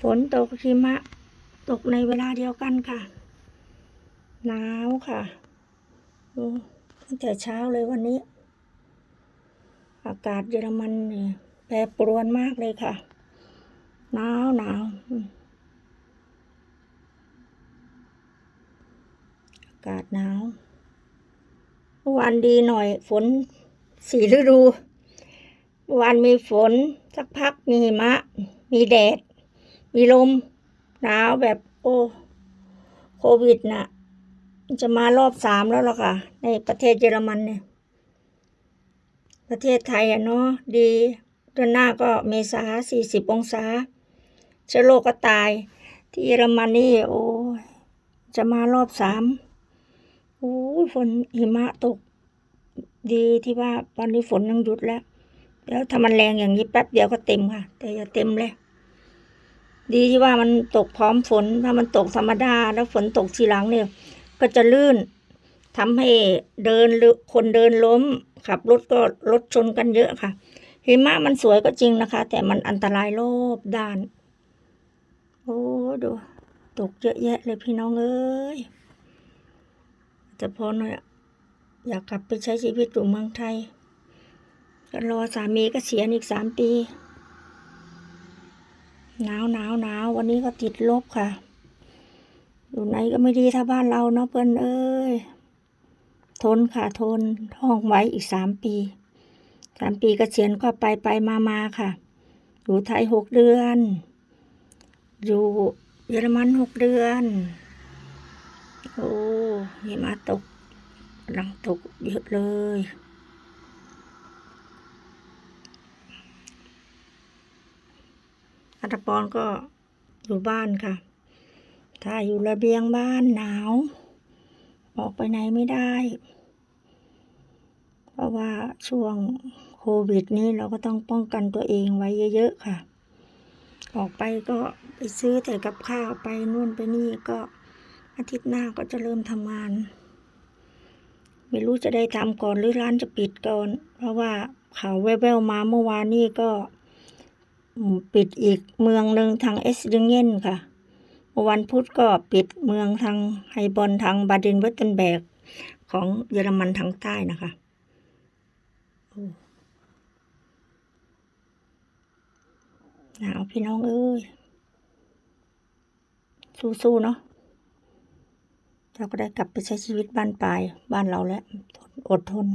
ฝนตกหิมะ ตกในเวลาเดียวกันค่ะ หนาวค่ะตั้งแต่เช้าเลยวันนี้ อากาศเยอรมันเนี่ยแปรปรวนมากเลยค่ะ หนาวหนาวอากาศหนาววานดีหน่อย ฝนสีฤดูวานมีฝนสักพักมีหิมะ มีแดด มีลมหนาวแบบโอ้โควิดน่ะ จะมารอบสามแล้วล่ะค่ะ ในประเทศเยอรมันเนี่ย ประเทศไทยอะเนาะดีเดือนหน้าก็เมษาสี่สิบองศาเชื้อโรคก็ตาย ที่เยอรมันนี่โอ้จะมารอบสามโอ้ฝนหิมะตก ดีที่ว่าตอนนี้ฝนยังหยุดแล้ว แล้วถ้ามันแรงอย่างนี้แป๊บเดียวก็เต็มค่ะ แต่อย่าเต็มเลย ดีที่ว่ามันตกพร้อมฝน ถ้ามันตกธรรมดาแล้วฝนตกทีหลังเนี่ย ก็จะลื่นทำให้เดินหรือคนเดินล้ม ขับรถก็รถชนกันเยอะค่ะ หิมะมันสวยก็จริงนะคะ แต่มันอันตรายรอบด้าน โอ้ดูตกเยอะแยะเลยพี่น้องเอ้ยแต่พอหน่อยอะอยากกลับไปใช้ชีวิตอยู่เมืองไทยก็รอสามีก็เสียอีกสามปี หนาวหนาวหนาววันนี้ก็ติดลบค่ะ อยู่ไหนก็ไม่ดีถ้าบ้านเราเนาะเปิ้นเอ้ย ทนค่ะทนท่องไว้อีกสามปี สามปีกเกษียณก็ไปไปมามาค่ะ อยู่ไทยหกเดือน อยู่เยอรมันหกเดือน โอ้หิมะตกกำลังตกเยอะเลย ตปอนก็อยู่บ้านค่ะ ถ้าอยู่ระเบียงบ้านหนาว ออกไปไหนไม่ได้ เพราะว่าช่วงโควิดนี้เราก็ต้องป้องกันตัวเองไว้เยอะๆค่ะ ออกไปก็ไปซื้อแต่กับข้าวไปนู่นไปนี่ก็อาทิตย์หน้าก็จะเริ่มทำงาน ไม่รู้จะได้ทำก่อนหรือร้านจะปิดก่อน เพราะว่าข่าวแว่วๆมาเมื่อวานนี้ก็ ปิดอีกเมืองหนึ่งทางเอสดึงเยนค่ะ วันพุธก็ปิดเมืองทางไฮบอนทางบาเดนเวร์เทนเบร์กของเยอรมันทางใต้นะคะโอ้หนาวพี่น้องเอ้ย สู้ๆเนาะเราก็ได้กลับไปใช้ชีวิตบ้านปลายบ้านเราแล้วทนอดทน